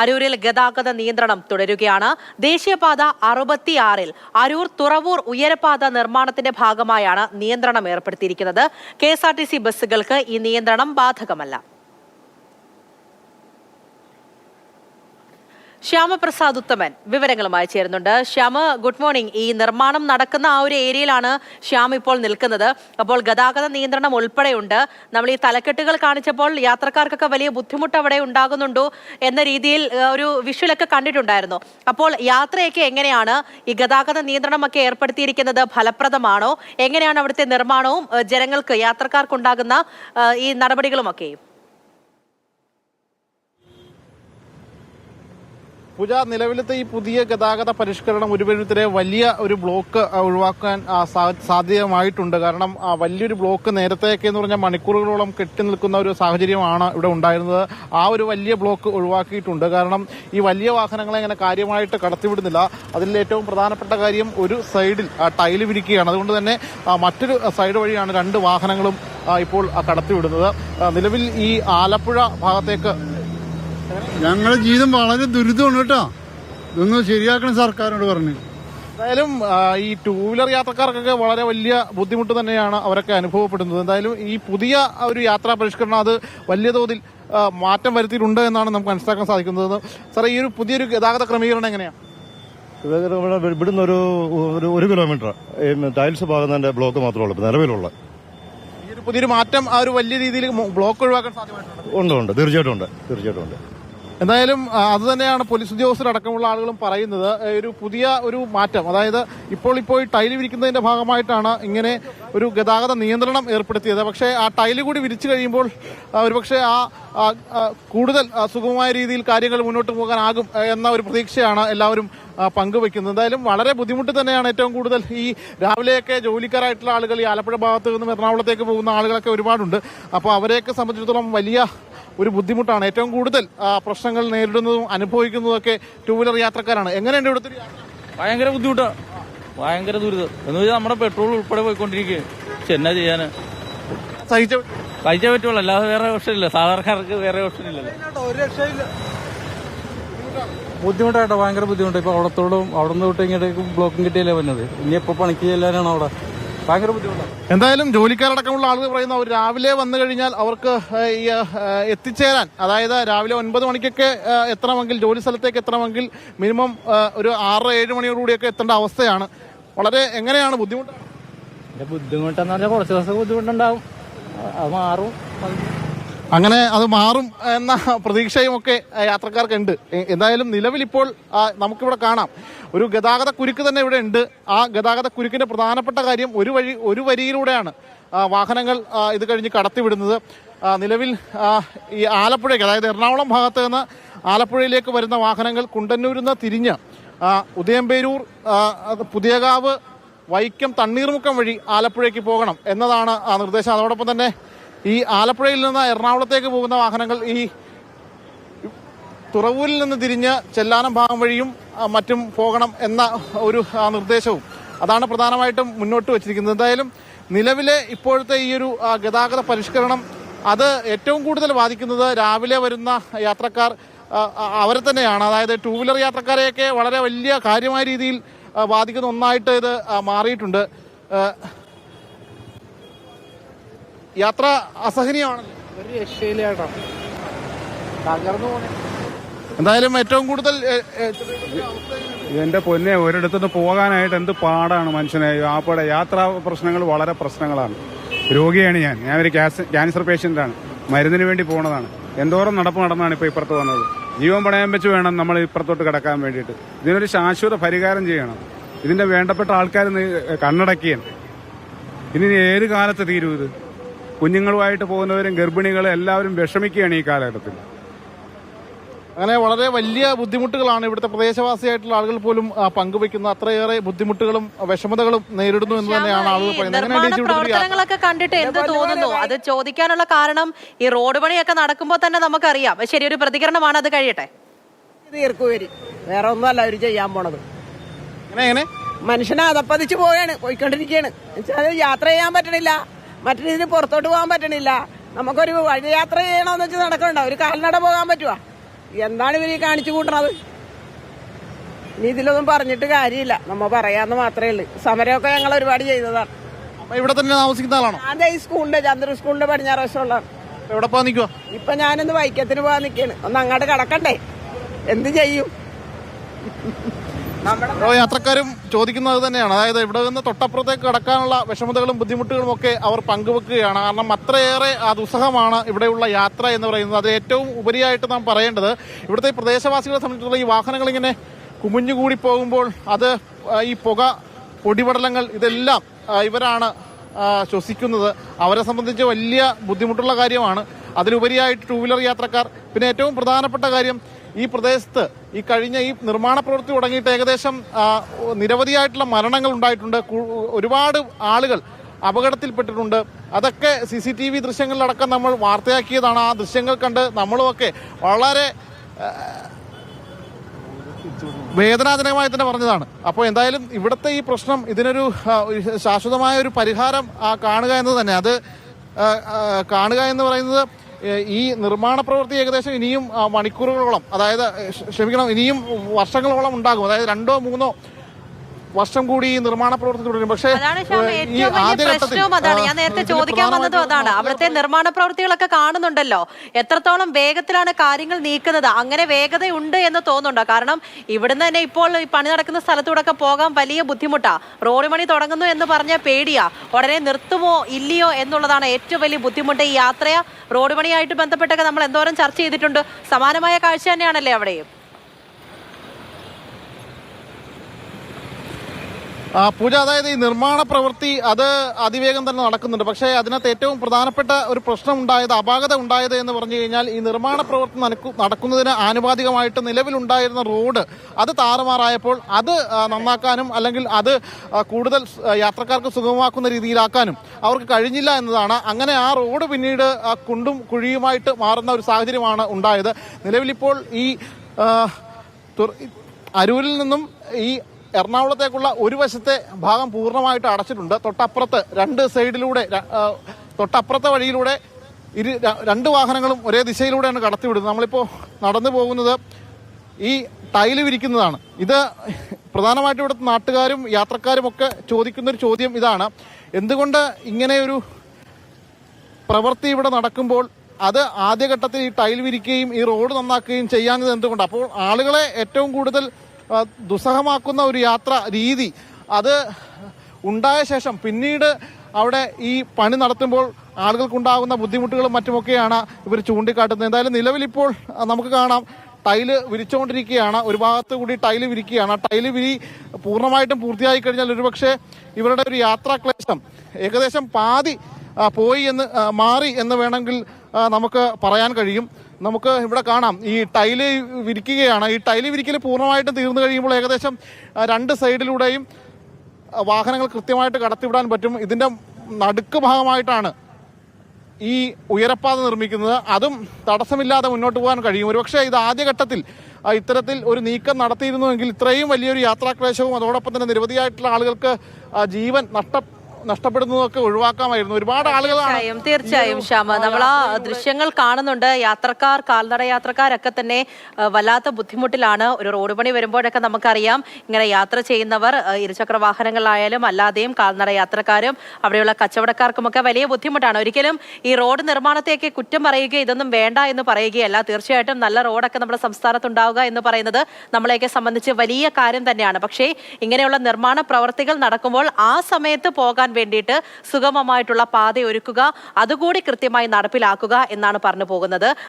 അരൂരിൽ ഗതാഗത നിയന്ത്രണം തുടരുകയാണ്. ദേശീയപാത അറുപത്തിയാറിൽ അരൂർ തുറവൂർ ഉയരപാത നിർമ്മാണത്തിന്റെ ഭാഗമായാണ് നിയന്ത്രണം ഏർപ്പെടുത്തിയിരിക്കുന്നത്. കെ ബസ്സുകൾക്ക് ഈ നിയന്ത്രണം ബാധകമല്ല. ശ്യാമപ്രസാദ് ഉത്തമൻ വിവരങ്ങളുമായി ചേരുന്നുണ്ട്. ശ്യാമ ഗുഡ് മോർണിംഗ് ഈ നിർമ്മാണം നടക്കുന്ന ആ ഒരു ഏരിയയിലാണ് ശ്യാം ഇപ്പോൾ നിൽക്കുന്നത്. അപ്പോൾ ഗതാഗത നിയന്ത്രണം ഉൾപ്പെടെയുണ്ട്. നമ്മൾ ഈ തലക്കെട്ടുകൾ കാണിച്ചപ്പോൾ യാത്രക്കാർക്കൊക്കെ വലിയ ബുദ്ധിമുട്ട് അവിടെ ഉണ്ടാകുന്നുണ്ടോ എന്ന രീതിയിൽ ഒരു വിഷ്വലൊക്കെ കണ്ടിട്ടുണ്ടായിരുന്നു. അപ്പോൾ യാത്രയൊക്കെ എങ്ങനെയാണ്? ഈ ഗതാഗത നിയന്ത്രണമൊക്കെ ഏർപ്പെടുത്തിയിരിക്കുന്നത് ഫലപ്രദമാണോ? എങ്ങനെയാണ് അവിടുത്തെ നിർമ്മാണവും ജനങ്ങൾക്ക് യാത്രക്കാർക്കുണ്ടാകുന്ന ഈ നടപടികളുമൊക്കെയും പൂജ നിലവിലത്തെ ഈ പുതിയ ഗതാഗത പരിഷ്കരണം ഒരു പരിധിത്തിലെ വലിയ ഒരു ബ്ലോക്ക് ഒഴിവാക്കാൻ സാധ്യമായിട്ടുണ്ട്. കാരണം വലിയൊരു ബ്ലോക്ക് നേരത്തെയൊക്കെ എന്ന് പറഞ്ഞാൽ മണിക്കൂറുകളോളം കെട്ടി നിൽക്കുന്ന ഒരു സാഹചര്യമാണ് ഇവിടെ ഉണ്ടായിരുന്നത്. ആ ഒരു വലിയ ബ്ലോക്ക് ഒഴിവാക്കിയിട്ടുണ്ട്. കാരണം ഈ വലിയ വാഹനങ്ങളെ അങ്ങനെ കാര്യമായിട്ട് കടത്തിവിടുന്നില്ല. അതിൽ ഏറ്റവും പ്രധാനപ്പെട്ട കാര്യം ഒരു സൈഡിൽ ടൈൽ വിരിക്കുകയാണ്. അതുകൊണ്ട് തന്നെ മറ്റൊരു സൈഡ് വഴിയാണ് രണ്ട് വാഹനങ്ങളും ഇപ്പോൾ കടത്തിവിടുന്നത്. നിലവിൽ ഈ ആലപ്പുഴ ഭാഗത്തേക്ക് ഞങ്ങളുടെ ജീവിതം വളരെ ദുരിതമാണ് കേട്ടോ. ഇതൊന്ന് ശരിയാക്കണം സർക്കാരിനോട് പറഞ്ഞു. എന്തായാലും ഈ ടൂ വീലർ യാത്രക്കാർക്കൊക്കെ വളരെ വലിയ ബുദ്ധിമുട്ട് തന്നെയാണ് അവരൊക്കെ അനുഭവപ്പെടുന്നത്. എന്തായാലും ഈ പുതിയ ഒരു യാത്രാ പരിഷ്കരണം അത് വലിയ തോതിൽ മാറ്റം വരുത്തിയിട്ടുണ്ട് എന്നാണ് നമുക്ക് മനസ്സിലാക്കാൻ സാധിക്കുന്നത്. സാറേ ഈ ഒരു പുതിയൊരു ഗതാഗത ക്രമീകരണം എങ്ങനെയാണ് ഇവിടുന്ന് ഒരു ഒരു ഒരു കിലോമീറ്റർ ഈ ടൈൽസ് പാകുന്നതിന്റെ ബ്ലോക്ക് മാത്രമേ ഉള്ളൂ നിലവിലുള്ള. ഈ ഒരു പുതിയൊരു മാറ്റം ആ ഒരു വലിയ രീതിയിൽ ബ്ലോക്ക് ഒഴിവാക്കാൻ സാധ്യമായിട്ടുണ്ട്. ഉണ്ട് ഉണ്ട്. തീർച്ചയായിട്ടും ഉണ്ട് തീർച്ചയായിട്ടും ഉണ്ട്. എന്തായാലും അത് തന്നെയാണ് പോലീസ് ഉദ്യോഗസ്ഥരടക്കമുള്ള ആളുകളും പറയുന്നത്. ഒരു പുതിയ ഒരു മാറ്റം. അതായത് ഇപ്പോൾ ഇപ്പോൾ ടൈൽ വിരിക്കുന്നതിന്റെ ഭാഗമായിട്ടാണ് ഇങ്ങനെ ഒരു ഗതാഗത നിയന്ത്രണം ഏർപ്പെടുത്തിയത്. പക്ഷേ ആ ടൈൽ കൂടി വിരിച്ചു കഴിയുമ്പോൾ ഒരുപക്ഷെ ആ കൂടുതൽ സുഗമമായ രീതിയിൽ കാര്യങ്ങൾ മുന്നോട്ട് പോകാനാകും എന്ന ഒരു പ്രതീക്ഷയാണ് എല്ലാവരും പങ്കുവെക്കുന്നത് എന്തായാലും വളരെ ബുദ്ധിമുട്ട് തന്നെയാണ് ഏറ്റവും കൂടുതൽ ഈ രാവിലെയൊക്കെ ജോലിക്കാരായിട്ടുള്ള ആളുകൾ ഈ ആലപ്പുഴ ഭാഗത്ത് നിന്നും എറണാകുളത്തേക്ക് പോകുന്ന ആളുകളൊക്കെ ഒരുപാടുണ്ട്. അപ്പോൾ അവരെയൊക്കെ സംബന്ധിച്ചിടത്തോളം വലിയ ഒരു ബുദ്ധിമുട്ടാണ്. ഏറ്റവും കൂടുതൽ പ്രശ്നങ്ങൾ നേരിടുന്നതും അനുഭവിക്കുന്നതൊക്കെ ടൂ വീലർ യാത്രക്കാരാണ്. എങ്ങനെയുണ്ട് ഇവിടുത്തെ യാത്ര? ഭയങ്കര ബുദ്ധിമുട്ടാണ് ഭയങ്കര ദുരിതം. എന്ന് വെച്ചാൽ നമ്മുടെ പെട്രോൾ ഉൾപ്പെടെ പോയിക്കൊണ്ടിരിക്കുക പക്ഷെ എന്നാ ചെയ്യാന്? സഹിച്ച സഹിച്ചേ പറ്റുള്ളൂ. അല്ലാതെ വേറെ ഓപ്ഷൻ ഇല്ല സാധാരണക്കാർക്ക് വേറെ ഓപ്ഷൻ ഇല്ലല്ലോ ബുദ്ധിമുട്ടായിട്ടോ? ഭയങ്കര ബുദ്ധിമുട്ട്. ഇപ്പൊ അവിടത്തോടും അവിടെ നിന്ന് തൊട്ട് ഇങ്ങോട്ടേക്ക് ബ്ലോക്കും കിട്ടിയല്ലേ വന്നത്? ഇനി എപ്പോ പണിക്ക് ചെല്ലാനാണ് അവിടെ? ഭയങ്കര ബുദ്ധിമുട്ടാണ്. എന്തായാലും ജോലിക്കാരടക്കമുള്ള ആളുകൾ പറയുന്ന അവർ രാവിലെ വന്നു കഴിഞ്ഞാൽ അവർക്ക് ഈ എത്തിച്ചേരാൻ. അതായത് രാവിലെ ഒൻപത് മണിക്കൊക്കെ എത്തണമെങ്കിൽ ജോലി സ്ഥലത്തേക്ക് എത്തണമെങ്കിൽ മിനിമം ഒരു ആറ് ഏഴ് മണിയോടുകൂടിയൊക്കെ എത്തേണ്ട അവസ്ഥയാണ്. വളരെ എങ്ങനെയാണ് ബുദ്ധിമുട്ട്? ബുദ്ധിമുട്ടെന്ന് പറഞ്ഞാൽ കുറച്ച് ദിവസം ബുദ്ധിമുട്ടുണ്ടാവും. അത് മാറും. അങ്ങനെ അത് മാറും എന്ന പ്രതീക്ഷയും ഒക്കെ ആ, യാത്രക്കാർക്കുണ്ട് എന്തായാലും ആ, നമുക്കിവിടെ കാണാം. ഒരു ഗതാഗത കുരുക്ക് തന്നെ ഇവിടെ ഉണ്ട്. ആ ഗതാഗത കുരുക്കിന്റെ പ്രധാനപ്പെട്ട കാര്യം ഒരു വഴി ഒരു വരിയിലൂടെയാണ് വാഹനങ്ങൾ ഇത് കഴിഞ്ഞ് കടത്തിവിടുന്നത്. നിലവിൽ ഈ ആലപ്പുഴയ്ക്ക് അതായത് എറണാകുളം ഭാഗത്ത് നിന്ന് ആലപ്പുഴയിലേക്ക് വരുന്ന വാഹനങ്ങൾ കുണ്ടന്നൂരിൽ നിന്ന് തിരിഞ്ഞ് ഉദയംപേരൂർ പുതിയകാവ് വൈക്കം തണ്ണീർമുക്കം വഴി ആലപ്പുഴയ്ക്ക് പോകണം എന്നതാണ് ആ നിർദ്ദേശം. അതോടൊപ്പം തന്നെ ഈ ആലപ്പുഴയിൽ നിന്ന് എറണാകുളത്തേക്ക് പോകുന്ന വാഹനങ്ങൾ ഈ തുറവൂരിൽ നിന്ന് തിരിഞ്ഞ് ചെല്ലാനം ഭാഗം വഴിയും മറ്റും പോകണം എന്ന ഒരു നിർദ്ദേശവും അതാണ് പ്രധാനമായിട്ടും മുന്നോട്ട് വച്ചിരിക്കുന്നത്. എന്തായാലും നിലവിലെ ഇപ്പോഴത്തെ ഈ ഒരു ഗതാഗത പരിഷ്കരണം അത് ഏറ്റവും കൂടുതൽ ബാധിക്കുന്നത് രാവിലെ വരുന്ന യാത്രക്കാർ അവരെ തന്നെയാണ്. അതായത് ടൂ വീലർ യാത്രക്കാരെയൊക്കെ വളരെ വലിയ കാര്യമായ രീതിയിൽ ബാധിക്കുന്ന ഒന്നായിട്ട് ഇത് യാത്ര അസഹനീയമാണ് എന്തായാലും ഏറ്റവും കൂടുതൽ എന്റെ പൊന്നെ ഒരിടത്തുനിന്ന് പോകാനായിട്ട് എന്ത് പാടാണ് മനുഷ്യനെ. ആപ്പടെ യാത്രാ പ്രശ്നങ്ങൾ വളരെ പ്രശ്നങ്ങളാണ്. രോഗിയാണ് ഞാൻ. ഞാൻ ഒരു ക്യാൻസർ പേഷ്യന്റാണ്. മരുന്നിന് വേണ്ടി പോണതാണ്. എന്തോരം നടപ്പ് നടന്നാണ് ഇപ്പോൾ ഇപ്പുറത്ത് വന്നത്. ജീവൻ പണയം വെച്ച് വേണം നമ്മൾ ഇപ്പുറത്തോട്ട് കിടക്കാൻ വേണ്ടിയിട്ട്. ഇതിനൊരു ശാശ്വത പരിഹാരം ചെയ്യണം. ഇതിന്റെ വേണ്ടപ്പെട്ട ആൾക്കാർ കണ്ണടക്കിയാണ്. ഇനി ഏത് കാലത്ത് തീരും ഇത്? കുഞ്ഞുങ്ങളുമായിട്ട് പോകുന്നവരും ഗർഭിണികളും എല്ലാവരും വിഷമിക്കുകയാണ് ഈ കാലഘട്ടത്തിൽ. അങ്ങനെ വളരെ വലിയ ബുദ്ധിമുട്ടുകളാണ് ഇവിടുത്തെ പ്രദേശവാസിയായിട്ടുള്ള ആളുകൾ പോലും പങ്കുവെക്കുന്ന അത്രയേറെ ബുദ്ധിമുട്ടുകളും വിഷമതകളും നേരിടുന്നു എന്ന് തന്നെയാണ് ആളുകൾ പറയുന്നത്? പ്രവർത്തനങ്ങളൊക്കെ കണ്ടിട്ട് എന്ത് തോന്നുന്നു? അത് ചോദിക്കാനുള്ള കാരണം ഈ റോഡ് പണിയൊക്കെ നടക്കുമ്പോൾ തന്നെ നമുക്കറിയാം. ശരി ഒരു പ്രതികരണമാണ് അത് കഴിയട്ടെ. തീർക്കുവരി വേറെ ഒന്നുമല്ല അവർ ചെയ്യാൻ പോണത്. എങ്ങനെ എങ്ങനെ? മനുഷ്യനെ അതപ്പതിച്ച് പോവുകയാണ് പോയിക്കൊണ്ടിരിക്കുകയാണ്. യാത്ര ചെയ്യാൻ പറ്റണില്ല. മറ്റു രീതിയിൽ പുറത്തോട്ട് പോകാൻ പറ്റണില്ല. നമുക്കൊരു വഴിയാത്ര ചെയ്യണമെന്ന് വെച്ച് നടക്കണ്ട. ഒരു കാൽനട പോകാൻ പറ്റുവാ. എന്താണ് ഇവർ ഈ കാണിച്ചു കൂട്ടണത്? ഇനി ഇതിലൊന്നും പറഞ്ഞിട്ട് കാര്യമില്ല. നമ്മ പറയാന്ന് മാത്രമേ ഉള്ളൂ. സമരമൊക്കെ ഞങ്ങൾ ഒരുപാട് ചെയ്തതാണ് ഇവിടെ തന്നെ താമസിക്കുന്ന ആളാണോ? അതെ ഈ സ്കൂളിന്റെ ചന്ദ്ര സ്കൂളിന്റെ പടിഞ്ഞാറ് വശമുള്ള അപ്പൊ എവിടെ പോകാൻ നിൽക്കുക ഇപ്പൊ ഞാനൊന്ന് വൈക്കത്തിന് പോകാൻ നിൽക്കാണ് ഒന്ന് അങ്ങോട്ട് കടക്കണ്ടേ? എന്ത് ചെയ്യും? ഓരോ യാത്രക്കാരും ചോദിക്കുന്നത് തന്നെയാണ്. അതായത് ഇവിടെ നിന്ന് തൊട്ടപ്പുറത്തേക്ക് കടക്കാനുള്ള വിഷമതകളും ബുദ്ധിമുട്ടുകളും ഒക്കെ അവർ പങ്കുവെക്കുകയാണ്. കാരണം അത്രയേറെ ആ ദുസ്സഹമാണ് ഇവിടെയുള്ള യാത്ര എന്ന് പറയുന്നത്. അത് ഏറ്റവും ഉപരിയായിട്ട് നാം പറയേണ്ടത് ഇവിടുത്തെ പ്രദേശവാസികളെ സംബന്ധിച്ചിടത്തോളം ഈ വാഹനങ്ങൾ ഇങ്ങനെ കുമിഞ്ഞുകൂടി പോകുമ്പോൾ അത് ഈ പുക പൊടിപടലങ്ങൾ ഇതെല്ലാം ഇവരാണ് ശ്വസിക്കുന്നത്. അവരെ സംബന്ധിച്ച് വലിയ ബുദ്ധിമുട്ടുള്ള കാര്യമാണ്. അതിലുപരിയായിട്ട് ടൂ വീലർ യാത്രക്കാർ. പിന്നെ ഏറ്റവും പ്രധാനപ്പെട്ട കാര്യം ഈ പ്രദേശത്ത് ഈ കഴിഞ്ഞ ഈ നിർമ്മാണ പ്രവൃത്തി തുടങ്ങിയിട്ട് ഏകദേശം നിരവധിയായിട്ടുള്ള മരണങ്ങൾ ഉണ്ടായിട്ടുണ്ട്. ഒരുപാട് ആളുകൾ അപകടത്തിൽപ്പെട്ടിട്ടുണ്ട്. അതൊക്കെ സി സി ടി വി ദൃശ്യങ്ങളിലടക്കം നമ്മൾ വാർത്തയാക്കിയതാണ്. ആ ദൃശ്യങ്ങൾ കണ്ട് നമ്മളുമൊക്കെ വളരെ വേദനാജനകമായി തന്നെ പറഞ്ഞതാണ്. അപ്പോൾ എന്തായാലും ഇവിടുത്തെ ഈ പ്രശ്നം ഇതിനൊരു ശാശ്വതമായ ഒരു പരിഹാരം കാണുക എന്നത് തന്നെ. അത് കാണുക എന്ന് പറയുന്നത് ഈ നിർമ്മാണ പ്രവൃത്തി ഏകദേശം ഇനിയും മണിക്കൂറുകളോളം അതായത് ക്ഷമിക്കണം ഇനിയും വർഷങ്ങളോളം ഉണ്ടാകും. അതായത് രണ്ടോ മൂന്നോ വർഷം കൂടി ഈ നിർമ്മാണ പ്രവർത്തനം തുടരും പക്ഷേ ഈ പ്രശ്നവും അതാണ്. ഞാൻ നേരത്തെ ചോദിക്കാൻ വന്നതും അതാണ്. അവിടുത്തെ നിർമ്മാണ പ്രവൃത്തികളൊക്കെ കാണുന്നുണ്ടല്ലോ. എത്രത്തോളം വേഗത്തിലാണ് കാര്യങ്ങൾ നീക്കുന്നത്? അങ്ങനെ വേഗതയുണ്ട് എന്ന് തോന്നുന്നുണ്ടോ? കാരണം ഇവിടുന്ന് തന്നെ ഇപ്പോൾ ഈ പണി നടക്കുന്ന സ്ഥലത്തൂടെ പോകാൻ വലിയ ബുദ്ധിമുട്ടാ. റോഡ് പണി തുടങ്ങുന്നു എന്ന് പറഞ്ഞാൽ പേടിയാ. ഉടനെ നിർത്തുമോ ഇല്ലയോ എന്നുള്ളതാണ് ഏറ്റവും വലിയ ബുദ്ധിമുട്ട്. ഈ യാത്രയ റോഡ് പണിയായിട്ട് ബന്ധപ്പെട്ടൊക്കെ നമ്മൾ എന്തോരം ചർച്ച ചെയ്തിട്ടുണ്ട്. സമാനമായ കാഴ്ച തന്നെയാണല്ലേ അവിടെയും? പൂജ അതായത് ഈ നിർമ്മാണ പ്രവൃത്തി അത് അതിവേഗം തന്നെ നടക്കുന്നുണ്ട്. പക്ഷേ അതിനകത്ത് ഏറ്റവും പ്രധാനപ്പെട്ട ഒരു പ്രശ്നം ഉണ്ടായത് അപാകത ഉണ്ടായത് എന്ന് പറഞ്ഞു കഴിഞ്ഞാൽ ഈ നിർമ്മാണ പ്രവൃത്തി നടക്കു- നടക്കുന്നതിന് ആനുപാതികമായിട്ട് നിലവിലുണ്ടായിരുന്ന റോഡ് അത് താറുമാറായപ്പോൾ അത് നന്നാക്കാനും അല്ലെങ്കിൽ അത് കൂടുതൽ യാത്രക്കാർക്ക് സുഗമമാക്കുന്ന രീതിയിലാക്കാനും അവർക്ക് കഴിഞ്ഞില്ല എന്നതാണ്. അങ്ങനെ ആ റോഡ് പിന്നീട് കുണ്ടും കുഴിയുമായിട്ട് മാറുന്ന ഒരു സാഹചര്യമാണ് ഉണ്ടായത്. നിലവിലിപ്പോൾ ഈ അരൂരിൽ നിന്നും ഈ എറണാകുളത്തേക്കുള്ള ഒരു വശത്തെ ഭാഗം പൂർണമായിട്ട് അടച്ചിട്ടുണ്ട്. തൊട്ടപ്പുറത്ത് രണ്ട് സൈഡിലൂടെ തൊട്ടപ്പുറത്തെ വഴിയിലൂടെ ഇരു രണ്ട് വാഹനങ്ങളും ഒരേ ദിശയിലൂടെയാണ് കടത്തിവിടുന്നത്. നമ്മളിപ്പോൾ നടന്നു പോകുന്നത് ഈ ടൈൽ വിരിക്കുന്നതാണ്. ഇത് പ്രധാനമായിട്ടും ഇവിടുത്തെ നാട്ടുകാരും യാത്രക്കാരും ഒക്കെ ചോദിക്കുന്ന ഒരു ചോദ്യം ഇതാണ്. എന്തുകൊണ്ട് ഇങ്ങനെ ഒരു പ്രവൃത്തി ഇവിടെ നടക്കുമ്പോൾ അത് ആദ്യഘട്ടത്തിൽ ഈ ടൈൽ വിരിക്കുകയും ഈ റോഡ് നന്നാക്കുകയും ചെയ്യാഞ്ഞത് എന്തുകൊണ്ട്? അപ്പോൾ ആളുകളെ ഏറ്റവും കൂടുതൽ ദുസ്സഹമാക്കുന്ന ഒരു യാത്ര രീതി. അത് ഉണ്ടായ ശേഷം പിന്നീട് അവിടെ ഈ പണി നടത്തുമ്പോൾ ആളുകൾക്കുണ്ടാകുന്ന ബുദ്ധിമുട്ടുകളും മറ്റുമൊക്കെയാണ് ഇവർ ചൂണ്ടിക്കാട്ടുന്നത്. എന്തായാലും നിലവിലിപ്പോൾ നമുക്ക് കാണാം ടൈൽ വിരിച്ചുകൊണ്ടിരിക്കുകയാണ്. ഒരു ഭാഗത്ത് കൂടി ടൈൽ വിരിക്കുകയാണ്. ടൈൽ വിരി പൂർണമായിട്ടും പൂർത്തിയായി കഴിഞ്ഞാൽ ഒരുപക്ഷെ ഇവരുടെ ഒരു യാത്രാ ക്ലേശം ഏകദേശം പാതി പോയി എന്ന് മാറി എന്ന് വേണമെങ്കിൽ നമുക്ക് പറയാൻ കഴിയും. നമുക്ക് ഇവിടെ കാണാം. ഈ ടൈൽ വിരിക്കുകയാണ്. ഈ ടൈൽ വിരിക്കൽ പൂർണമായിട്ടും തീർന്നു കഴിയുമ്പോൾ ഏകദേശം രണ്ട് സൈഡിലൂടെയും വാഹനങ്ങൾ കൃത്യമായിട്ട് കടത്തിവിടാൻ പറ്റും. ഇതിന്റെ നടുക്ക് ഭാഗമായിട്ടാണ് ഈ ഉയരപ്പാത നിർമ്മിക്കുന്നത്. അതും തടസ്സമില്ലാതെ മുന്നോട്ട് പോകാൻ കഴിയും. ഒരുപക്ഷെ ഇത് ആദ്യഘട്ടത്തിൽ ഇത്തരത്തിൽ ഒരു നീക്കം നടത്തിയിരുന്നുവെങ്കിൽ ഇത്രയും വലിയൊരു യാത്രാക്ലേശവും അതോടൊപ്പം തന്നെ നിരവധിയായിട്ടുള്ള ആളുകൾക്ക് ജീവൻ നഷ്ട നഷ്ടപ്പെടുന്നതൊക്കെ ഒഴിവാക്കാമായിരുന്നു. ഒരുപാട് ആളുകളാണ് തീർച്ചയായും ശ്യാമ. നമ്മൾ ആ ദൃശ്യങ്ങൾ കാണുന്നുണ്ട്. യാത്രക്കാർ കാൽനട യാത്രക്കാരൊക്കെ തന്നെ വല്ലാത്ത ബുദ്ധിമുട്ടിലാണ്. ഒരു റോഡ് പണി വരുമ്പോഴൊക്കെ നമുക്കറിയാം. ഇങ്ങനെ യാത്ര ചെയ്യുന്നവർ ഇരുചക്ര വാഹനങ്ങളിലായാലും അല്ലാതെയും കാൽനട യാത്രക്കാരും അവിടെയുള്ള കച്ചവടക്കാർക്കുമൊക്കെ വലിയ ബുദ്ധിമുട്ടാണ്. ഒരിക്കലും ഈ റോഡ് നിർമ്മാണത്തെയൊക്കെ കുറ്റം പറയുക ഇതൊന്നും വേണ്ട എന്ന് പറയുകയല്ല. തീർച്ചയായിട്ടും നല്ല റോഡൊക്കെ നമ്മുടെ സംസ്ഥാനത്ത് ഉണ്ടാവുക എന്ന് പറയുന്നത് നമ്മളെയൊക്കെ സംബന്ധിച്ച് വലിയ കാര്യം തന്നെയാണ്. പക്ഷേ ഇങ്ങനെയുള്ള നിർമ്മാണ പ്രവർത്തികൾ നടക്കുമ്പോൾ ആ സമയത്ത് പോകാൻ വേണ്ടിയിട്ട് സുഗമമായിട്ടുള്ള പാത ഒരുക്കുക അതുകൂടി കൃത്യമായി നടപ്പിലാക്കുക എന്നാണ് പറഞ്ഞു പോകുന്നത്.